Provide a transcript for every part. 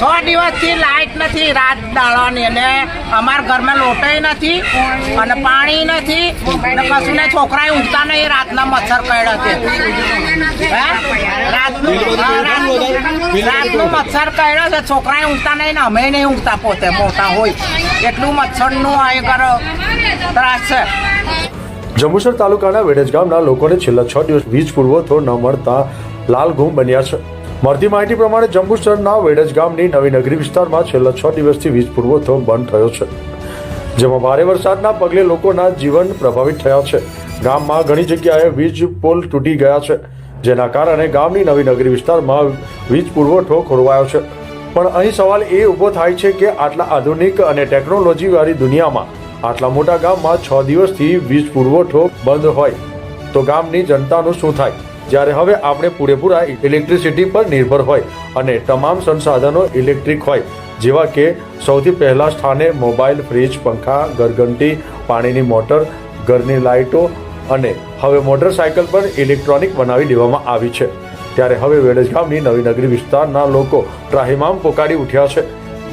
છ દિવસથી લાઇટ નથી રાત દાડાની. અને અમારા ઘરમાં લોટય નથી અને પાણી નથી. અને કશું ને છોકરાએ ઊંઘતા નહીં રાતના મચ્છર કયડા છે. હે? રાતનું મચ્છર કયડો છે. છોકરાએ ઊંઘતા નહીં ને અમે નહીં ઊંઘતા પોતે મોટા હોય. એટલું મચ્છરનું આગળ ત્રાસ છે. જંબુસર તાલુકાના વેડજ ગામના લોકોને છેલ્લા છ દિવસ વીજ પુરવઠો ન મળતા લાલઘૂમ બન્યા છે. મળતી માહિતી પ્રમાણે જંબુસરના વેડજ ગામની નવી નગરી વિસ્તારમાં છેલ્લા છ દિવસથી વીજ પુરવઠો બંધ થયો છે. જેમાં ભારે વરસાદના પગલે લોકોના જીવન પ્રભાવિત થયા છે. ગામમાં ઘણી જગ્યાએ વીજ પોલ તૂટી ગયા છે, જેના કારણે ગામની નવી નગરી વિસ્તારમાં વીજ પુરવઠો ખોરવાયો છે. પણ અહીં સવાલ એ ઊભો થાય છે કે આટલા આધુનિક અને ટેકનોલોજીવાળી દુનિયામાં આટલા મોટા ગામમાં છ દિવસથી વીજ પુરવઠો બંધ હોય તો ગામની જનતાનું શું થાય? જ્યારે હવે આપણે પૂરેપૂરા ઇલેક્ટ્રિસિટી પર નિર્ભર હોય અને તમામ સંસાધનો ઇલેક્ટ્રિક હોય, જેવા કે સૌથી પહેલા સ્થાને મોબાઈલ, ફ્રીજ, પંખા, ઘરઘંટી, પાણીની મોટર, ઘરની લાઇટો અને હવે મોટરસાયકલ પણ ઇલેક્ટ્રોનિક બનાવી દેવામાં આવી છે. ત્યારે હવે વેડજ ગામની નવી નગરી વિસ્તારના લોકો ત્રાહિમામ પોકારી ઉઠ્યા છે.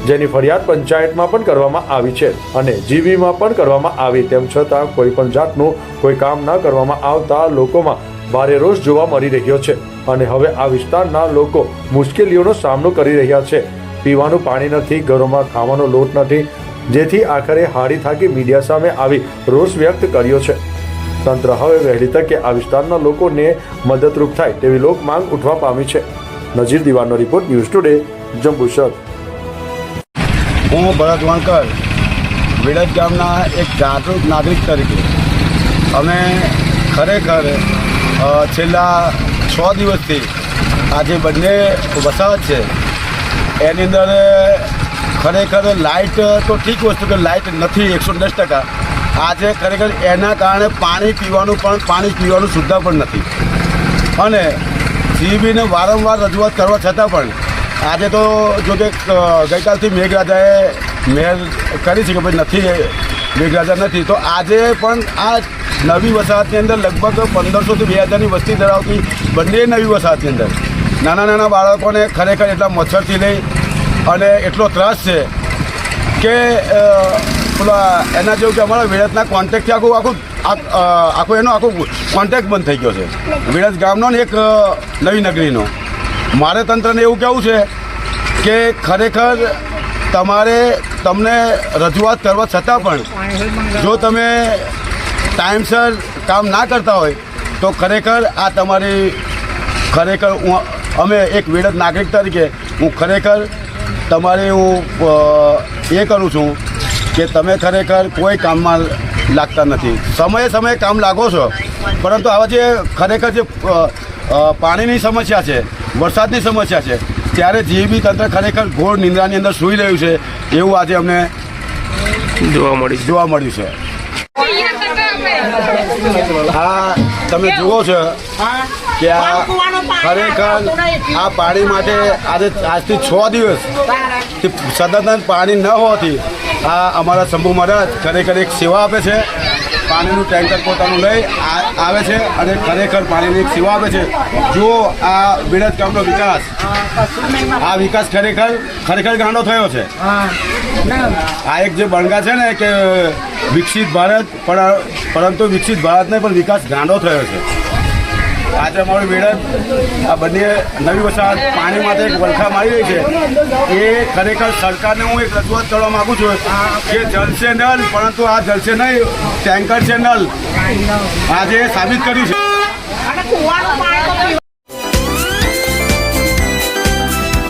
જેની ફરિયાદ પંચાયતમાં પણ કરવામાં આવી છે અને જીવીમાં પણ કરવામાં આવી, તેમ છતાં કોઈ પણ જાતનું કોઈ કામ ન કરવામાં આવતા લોકોમાં ભારે રોષ જોવા મળી રહ્યો છે અને હવે આ વિસ્તારના લોકો મુશ્કેલીઓનો સામનો કરી રહ્યા છે. પીવાનું પાણી નથી, ઘરોમાં ખાવાનો લોટ નથી, જેથી આખરે હારી થાકી મીડિયા સામે આવી રોષ વ્યક્ત કર્યો છે. તંત્ર હવે વહેલી તકે આ વિસ્તારના લોકોને મદદરૂપ થાય તેવી લોક માંગ ઉઠવા પામી છે. નજીર દિવાનો રિપોર્ટ ન્યૂઝ ટુડે, જંબુસર. હું ભરત વણકર વિડજ ગામના એક જાગૃત નાગરિક તરીકે. અમે ખરેખર છેલ્લા છ દિવસથી આ જે બંને વસાવત છે. એની અંદર ખરેખર લાઇટ તો ઠીક વસ્તુ કે લાઇટ નથી એકસો દસ ટકા. આજે ખરેખર એના કારણે પાણી પીવાનું પણ, પાણી પીવાનું સુદ્ધા પણ નથી. અને જીબીને વારંવાર રજૂઆત કરવા છતાં પણ આજે તો જો કે ગઈકાલથી મેઘરાજાએ મેર કરી છે કે ભાઈ નથી, મેઘરાજા નથી. તો આજે પણ આ નવી વસાહતની અંદર લગભગ પંદરસોથી બે હજારની વસ્તી ધરાવતી બંને નવી વસાહતની અંદર. નાના નાના બાળકોને ખરેખર એટલા મચ્છરથી લઈ અને એટલો ત્રાસ છે કે પેલા એના જેવું કે અમારા વિડતના કોન્ટેક્ટથી આખું આખું આખું એનો આખો કોન્ટેક્ટ બંધ થઈ ગયો છે. વિડત ગામનો ને એક નવી નગરીનો. મારે તંત્રને એવું કહેવું છે કે ખરેખર તમારે તમને રજૂઆત કરવા છતાં પણ જો તમે ટાઈમસર કામ ના કરતા હોય તો ખરેખર આ તમારી ખરેખર હું અમે એક વિડત નાગરિક તરીકે હું ખરેખર તમારે હું એ કરું છું કે તમે ખરેખર કોઈ કામમાં લાગતા નથી. સમયે સમયે કામ લાગો છો પરંતુ આવા જે ખરેખર જે પાણીની સમસ્યા છે વરસાદની સમસ્યા છે ત્યારે જીબી તંત્ર ખરેખર ઘોર નિંદ્રાની અંદર સૂઈ રહ્યું છે એવું આજે અમને જોવા મળી જોવા મળ્યું છે. આ તમે જુઓ છો કે આ ખરેખર આ પાણી માટે આજે આજથી છ દિવસ સતત પાણી ન હોવાથી આ અમારા શંભુ મહારાજ ખરેખર એક સેવા આપે છે. પાણીનું ટેન્કર પોતાનું લઈ આવે છે અને ખરેખર પાણીની સેવા આપે છે. જો આ વિડત ગામનો વિકાસ. આ વિકાસ ખરેખર ખરેખર ગાંડો થયો છે. આ એક જે બણગા છે ને કે વિકસિત ભારત, પણ પરંતુ વિકસિત ભારતને પણ વિકાસ ગાંડો થયો છે. આજે અમારું વેડત આ બંને નવી વસાહત પાણી માટે એક વલખા મારી રહી છે. એ ખરેખર સરકારને હું એક રજૂઆત કરવા માગું છું કે જલસે નલ પરંતુ આ જલસે નહીં, ટેન્કર છે નલ આજે સાબિત કર્યું છે.